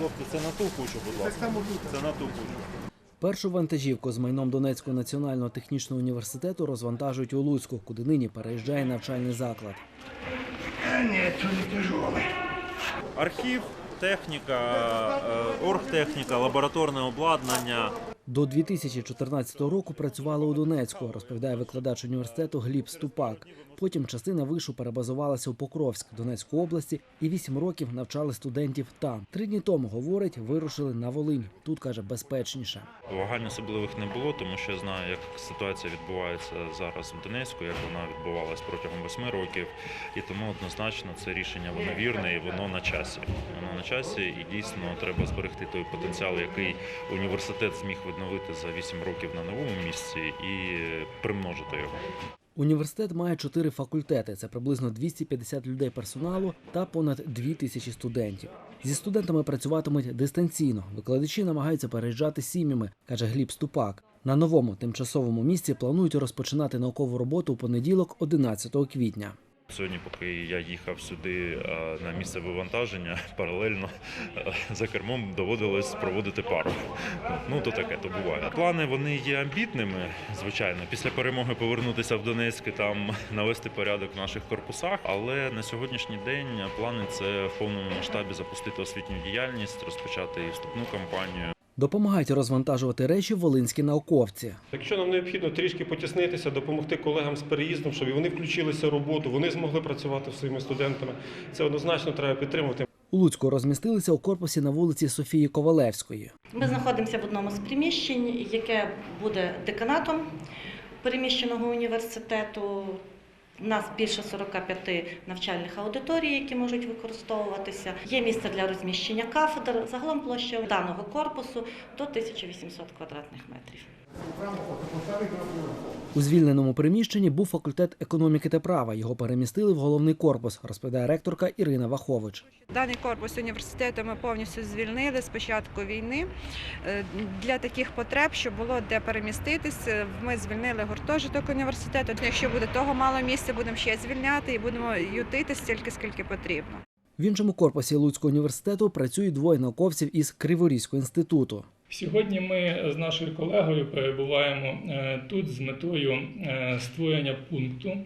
Хлопці, це на ту кучу, будь ласка. Це на ту кучу. Першу вантажівку з майном Донецького національного технічного університету розвантажують у Луцьку, куди нині переїжджає навчальний заклад. Архів, техніка, е, оргтехніка, лабораторне обладнання. До 2014 року працювали у Донецьку, розповідає викладач університету Гліб Ступак. Потім частина вишу перебазувалася у Покровськ, Донецької області, і вісім років навчали студентів там. Три дні тому, говорить, вирушили на Волинь. Тут каже безпечніше. Вагань особливих не було, тому що я знаю, як ситуація відбувається зараз в Донецьку, як вона відбувалась протягом восьми років. І тому однозначно це рішення воно вірне і воно на часі. Воно на часі, і дійсно треба зберегти той потенціал, який університет зміг відновити за вісім років на новому місці, і примножити його. Університет має чотири факультети. Це приблизно 250 людей персоналу та понад 2 тисячі студентів. Зі студентами працюватимуть дистанційно. Викладачі намагаються переїжджати сім'ями, каже Гліб Ступак. На новому тимчасовому місці планують розпочинати наукову роботу у понеділок, 11 квітня. Сьогодні, поки я їхав сюди е, на місце вивантаження, паралельно е, за кермом доводилось проводити пару. Ну то таке, то буває. Плани вони є амбітними, звичайно. Після перемоги повернутися в Донецьк і там навести порядок в наших корпусах. Але на сьогоднішній день плани це в повному масштабі запустити освітню діяльність, розпочати вступну кампанію. Допомагають розвантажувати речі волинські науковці. Якщо нам необхідно трішки потіснитися, допомогти колегам з переїздом, щоб вони включилися в роботу, вони змогли працювати своїми студентами. Це однозначно треба підтримувати. У Луцьку розмістилися у корпусі на вулиці Софії Ковалевської. Ми знаходимося в одному з приміщень, яке буде деканатом переміщеного університету. У нас більше 45 навчальних аудиторій, які можуть використовуватися. Є місце для розміщення кафедр. Загалом площа даного корпусу до 1800 квадратних метрів. У звільненому приміщенні був факультет економіки та права. Його перемістили в головний корпус, розповідає ректорка Ірина Вахович. Даний корпус університету ми повністю звільнили з початку війни Е, для таких потреб, щоб було де переміститися. Ми звільнили гуртожиток університету. Якщо буде того мало місця, будемо ще звільняти і будемо ютити стільки, скільки потрібно. В іншому корпусі Луцького університету працюють двоє науковців із Криворізького інституту. Сьогодні ми з нашою колегою перебуваємо е, тут з метою е, створення пункту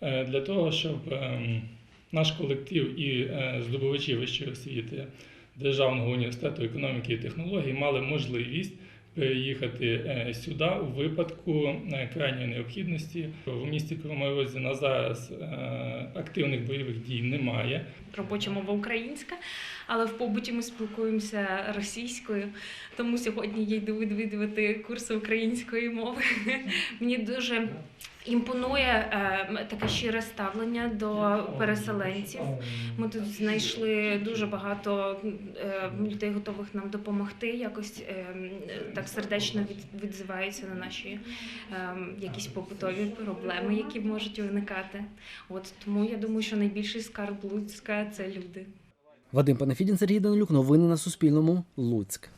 е, для того, щоб наш колектив і здобувачі вищої освіти Державного університету економіки і технологій мали можливість переїхати е, сюди у випадку е, крайньої необхідності. В місті Кривому Розі на зараз е, активних бойових дій немає. робоча мова українська, але в побуті ми спілкуємося російською. Тому сьогодні я йду відвідувати курси української мови. Мені дуже імпонує е, таке щире ставлення до переселенців. Ми тут знайшли дуже багато е, людей, готових нам допомогти. Якось е, так сердечно від, відзиваються на наші е, якісь побутові проблеми, які можуть виникати. От тому я думаю, що найбільший скарб Луцька це люди. Вадим Панафідін, Сергій Данилюк. Новини на Суспільному. Луцьк.